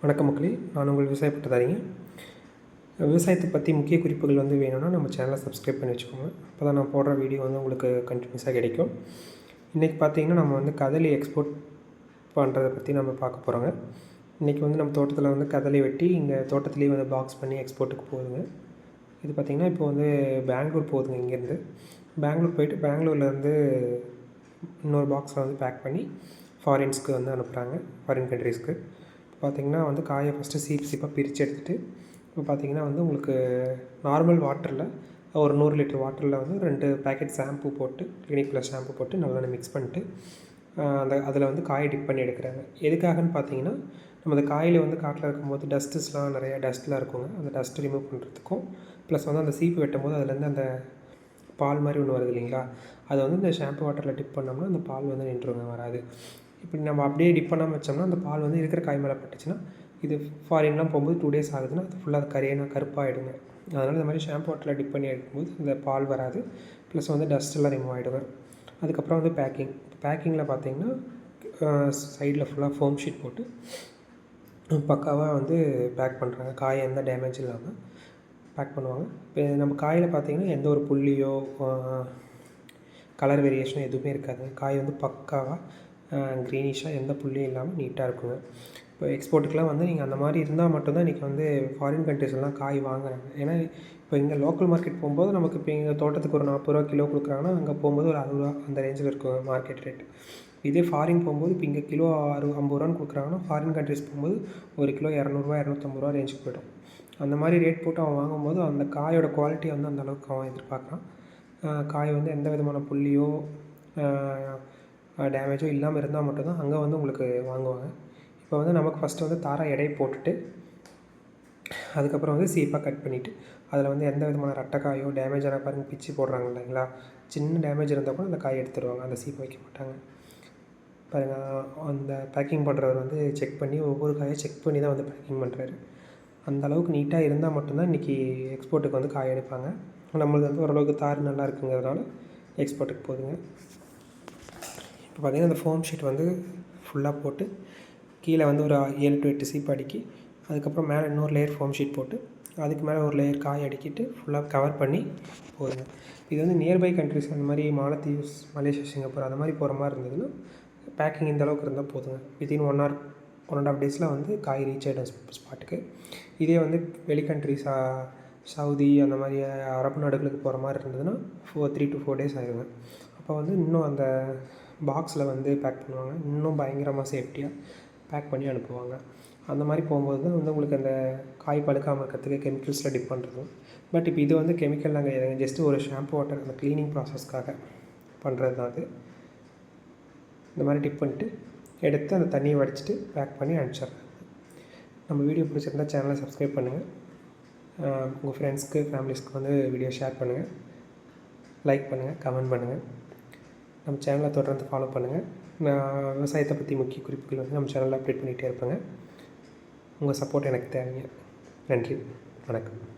வணக்கம் மக்களே நான் உங்கள் விவசாயப்பட்டு தரீங்க விவசாயத்தை பற்றி முக்கிய குறிப்புகள் வந்து வேணும்னா நம்ம சேனலை சப்ஸ்கிரைப் பண்ணி வச்சுக்கோங்க. அப்போ தான் நான் போடுற வீடியோ வந்து உங்களுக்கு கண்டினியூஸாக கிடைக்கும். இன்றைக்கி பார்த்தீங்கன்னா நம்ம வந்து கதலி எக்ஸ்போர்ட் பண்ணுறதை பற்றி நம்ம பார்க்க போகிறோங்க இன்றைக்கி வந்து நம்ம தோட்டத்தில் வந்து கதலை வெட்டி இங்கே தோட்டத்துலேயே வந்து பாக்ஸ் பண்ணி எக்ஸ்போர்ட்டுக்கு போகுதுங்க. இது பார்த்திங்கன்னா இப்போ வந்து பெங்களூர் போகுதுங்க இங்கேருந்து. பெங்களூர் போயிட்டு பெங்களூர்லேருந்து இன்னொரு பாக்ஸில் வந்து பேக் பண்ணி ஃபாரின்ஸ்க்கு வந்து அனுப்புகிறாங்க ஃபாரின் கண்ட்ரீஸ்க்கு பார்த்திங்கன்னா வந்து காயை ஃபஸ்ட்டு சீப் சீப்பாக பிரித்து எடுத்துகிட்டு இப்போ பார்த்திங்கன்னா வந்து உங்களுக்கு நார்மல் வாட்டரில் ஒரு நூறு லிட்டர் வாட்டரில் வந்து ரெண்டு பேக்கெட் ஷாம்பு போட்டு கிளினிக் ப்ளஸ் ஷாம்பு போட்டு நல்லா மிக்ஸ் பண்ணிட்டு அந்த அதில் வந்து காயை டிப் பண்ணி எடுக்கிறாங்க. எதுக்காகன்னு பார்த்தீங்கன்னா நம்ம அந்த காயில் வந்து காட்டில் இருக்கும்போது டஸ்ட்டுஸ்லாம் நிறையா டஸ்ட்லாம் இருக்குங்க. அந்த டஸ்ட்டு ரிமூவ் பண்ணுறதுக்கும் ப்ளஸ் வந்து அந்த சீப்பு வெட்டும் போது அதுலேருந்து அந்த பால் மாதிரி ஒன்று வருது இல்லைங்களா? அதை வந்து இந்த ஷாம்பு வாட்டரில் டிப் பண்ணோம்னா அந்த பால் வந்து நின்றுங்க வராது. இப்படி நம்ம அப்படியே டிப் பண்ணாமல் வச்சோம்னா அந்த பால் வந்து இருக்கிற காய் மேலே பட்டுச்சுன்னா இது ஃபாரின்லாம் போகும்போது டூ டேஸ் ஆகுதுன்னா அது ஃபுல்லாக கரையினா கருப்பாகிடுங்க அதனால் இந்த மாதிரி ஷாம்பு வாட்டரில் டிப் பண்ணி எடுக்கும்போது இந்த பால் வராது. ப்ளஸ் வந்து டஸ்ட்டெல்லாம் ரிமூவ் ஆகிடுங்க அதுக்கப்புறம் வந்து பேக்கிங் பேக்கிங்கில் பார்த்தீங்கன்னா சைடில் ஃபுல்லாக ஃபோம் ஷீட் போட்டு பக்காவாக வந்து பேக் பண்ணுறாங்க காய் எந்த டேமேஜ் இல்லாமல் பேக் பண்ணுவாங்க. இப்போ நம்ம காயில் பார்த்தீங்கன்னா எந்த ஒரு புள்ளியோ கலர் வேரியேஷனோ எதுவுமே இருக்காது. காய் வந்து பக்காவாக க்ரீனிஷாக எந்த புள்ளியும் இல்லாமல் நீட்டாக இருக்குங்க. இப்போ எக்ஸ்போர்ட்டுக்கெலாம் வந்து நீங்கள் அந்த மாதிரி இருந்தால் மட்டும்தான் இன்றைக்கி வந்து ஃபாரின் கண்ட்ரிஸ்லாம் காய் வாங்குறாங்க. ஏன்னா இப்போ இங்கே லோக்கல் மார்க்கெட் போகும்போது நமக்கு இப்போ எங்கள் தோட்டத்துக்கு ஒரு நாற்பது ரூபா கிலோ கொடுக்குறாங்கன்னா அங்கே போகும்போது ஒரு அறுபது ரூபா அந்த ரேஞ்சில் இருக்கும் மார்க்கெட் ரேட் இதே ஃபாரின் போகும்போது இப்போ இங்கே கிலோ அறு ஐம்பது ரூபான்னு கொடுக்குறாங்கன்னா ஃபாரின் கண்ட்ரிஸ் போகும்போது ஒரு கிலோ இரநூறுவா இரநூத்தம்பது ரூபா ரேஞ்சுக்கு போய்டும். அந்த மாதிரி ரேட் போட்டு அவன் வாங்கும்போது அந்த காயோட குவாலிட்டி வந்து அந்த அளவுக்கு அவன் எதிர்பார்க்குறான். காய் வந்து எந்த விதமான புள்ளியோ டேமேஜோ இல்லாமல் இருந்தால் மட்டும்தான் அங்கே வந்து உங்களுக்கு வாங்குவாங்க. இப்போ வந்து நமக்கு ஃபஸ்ட்டு வந்து தாரா எடை போட்டுட்டு அதுக்கப்புறம் வந்து சீப்பாக கட் பண்ணிவிட்டு அதில் வந்து எந்த விதமான ரட்டைக்காயோ டேமேஜான பாருங்கள் பிச்சு போடுறாங்க இல்லைங்களா? சின்ன டேமேஜ் இருந்தால் கூட அந்த காய் எடுத்துருவாங்க அந்த சீப்பை வைக்க மாட்டாங்க. பாருங்கள் அந்த பேக்கிங் பண்ணுறவர் வந்து செக் பண்ணி ஒவ்வொரு காயை செக் பண்ணி தான் வந்து பேக்கிங் பண்ணுறாரு அந்த அளவுக்கு நீட்டாக இருந்தால் மட்டும்தான் இன்றைக்கி எக்ஸ்போர்ட்டுக்கு வந்து காய் எடுப்பாங்க. நம்மளுக்கு வந்து ஓரளவுக்கு தார் நல்லா இருக்குங்கிறதுனால எக்ஸ்போர்ட்டுக்கு போகுதுங்க இப்போ பார்த்திங்கன்னா அந்த ஃபோம் ஷீட் வந்து ஃபுல்லாக போட்டு கீழே வந்து ஒரு ஏழு டு எட்டு சீப் அடுக்கி அதுக்கப்புறம் மேலே இன்னொரு லேயர் ஃபோம் ஷீட் போட்டு அதுக்கு மேலே ஒரு லேயர் காய் அடிக்கிட்டு ஃபுல்லாக கவர் பண்ணி போதுங்க இது வந்து நியர்பை கண்ட்ரிஸ் அந்த மாதிரி மாலத்தீவ்ஸ் மலேசியா சிங்கப்பூர் அந்த மாதிரி போகிற மாதிரி இருந்ததுன்னா பேக்கிங் இந்த அளவுக்கு இருந்தால் போதுங்க. Within one hour one and half டேஸில் வந்து காய் ரீச் ஆகிடும் ஸ்பாட்டுக்கு இதே வந்து வெளி கண்ட்ரிஸா சவுதி அந்த மாதிரி அரபு நாடுகளுக்கு போகிற மாதிரி இருந்ததுன்னா four three to four days ஆகிடுங்க அப்போ வந்து இன்னும் அந்த பாக்ஸில் வந்து பேக் பண்ணுவாங்க. இன்னும் பயங்கரமாக சேஃப்டியாக பேக் பண்ணி அனுப்புவாங்க. அந்த மாதிரி போகும்போது தான் வந்து உங்களுக்கு அந்த காய் பழுக்காமல் இருக்கிறதுக்கு கெமிக்கல்ஸில் டிப் பண்ணுறதும் பட் இப்போ இது வந்து கெமிக்கல் நாங்கள் ஜஸ்ட்டு ஒரு ஷாம்பு வாட்டர் அந்த க்ளீனிங் ப்ராசஸ்க்காக பண்ணுறது தான் அது. இந்த மாதிரி டிப் பண்ணிட்டு எடுத்து அந்த தண்ணியை வடிச்சிட்டு பேக் பண்ணி அனுப்பிச்சிட்றேன் நம்ம வீடியோ பிடிச்சிருந்தா சேனலை சப்ஸ்கிரைப் பண்ணுங்கள் உங்கள் ஃப்ரெண்ட்ஸ்க்கு ஃபேமிலிஸ்க்கு வந்து வீடியோ ஷேர் பண்ணுங்கள் லைக் பண்ணுங்கள் கமெண்ட் பண்ணுங்கள் நம்ம சேனலை தொடர்ந்து ஃபாலோ பண்ணுங்கள் நான் விவசாயத்தை பற்றி முக்கிய குறிப்புகள் வந்து நம்ம சேனலில் அப்டேட் பண்ணிகிட்டே இருப்பேங்க. உங்கள் சப்போர்ட் எனக்கு தேவைங்க. நன்றி. வணக்கம்.